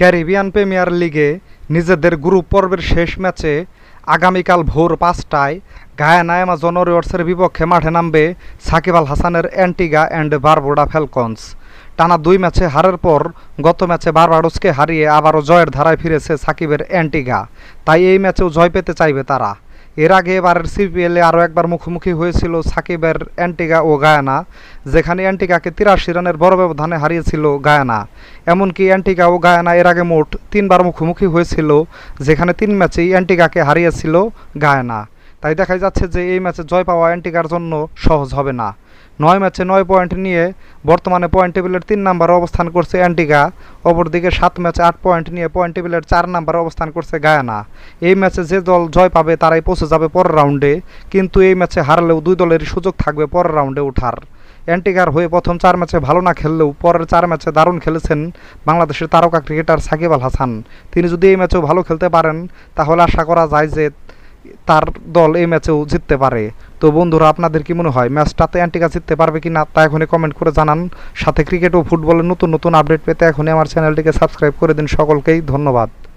Caribbean premier লিগে নিজেদের group পর্বের শেষ ম্যাচে আগামীকাল ভোর পাঁচটায় গায়ানা অ্যামাজন ওরিয়র্সের বিপক্ষে মাঠে নামবে সাকিব আল হাসানের অ্যান্টিগা অ্যান্ড বারবোডা ফ্যালকনস। টানা দুই ম্যাচে হারের পর গত ম্যাচে বারবাডোসকে হারিয়ে আবারও জয়ের ধারায় ফিরেছে সাকিবের অ্যান্টিগা। তাই এই ম্যাচেও জয় পেতে চাইবে তারা। এর আগে এবারের সিপিএলে আরও একবার মুখোমুখি হয়েছিল সাকিবের অ্যান্টিগা ও গায়ানা, যেখানে অ্যান্টিগাকে তিরাশি রানের বড় ব্যবধানে হারিয়েছিল গায়ানা। এমনকি অ্যান্টিগা ও গায়ানা এর আগে মোট তিনবার মুখোমুখি হয়েছিল, যেখানে তিন ম্যাচেই অ্যান্টিগাকে হারিয়েছিল গায়ানা। তাই দেখা যাচ্ছে যে এই ম্যাচে জয় পাওয়া অ্যান্টিকার জন্য সহজ হবে না। নয় ম্যাচে নয় পয়েন্ট নিয়ে বর্তমানে পয়েন্ট টেবিলের তিন নম্বরে অবস্থান করছে অ্যান্টিগা। অপরদিকে সাত ম্যাচে আট পয়েন্ট নিয়ে পয়েন্ট টেবিলের চার নম্বরে অবস্থান করছে গায়ানা। এই ম্যাচে যে দল জয় পাবে তারাই পৌঁছে যাবে পরের রাউন্ডে, কিন্তু এই ম্যাচে হারলেও দুই দলেরই সুযোগ থাকবে পরের রাউন্ডে ওঠার। অ্যান্টিগার হয়ে প্রথম চার ম্যাচে ভালো না খেললেও পরের চার ম্যাচে দারুণ খেলেছেন বাংলাদেশের তারকা ক্রিকেটার সাকিব আল হাসান। তিনি যদি এই ম্যাচেও ভালো খেলতে পারেন, তাহলে আশা করা যায় যে তার দল এই ম্যাচেও জিততে পারে। তো বন্ধুরা, আপনাদের কি মনে হয়, ম্যাচটাতে অ্যান্টিকা জিততে পারবে কি না তা এখনই কমেন্ট করে জানান। সাথে ক্রিকেট ও ফুটবলের নতুন নতুন আপডেট পেতে এখনই আমার চ্যানেলটিকে সাবস্ক্রাইব করে দিন সকলকেই। ধন্যবাদ।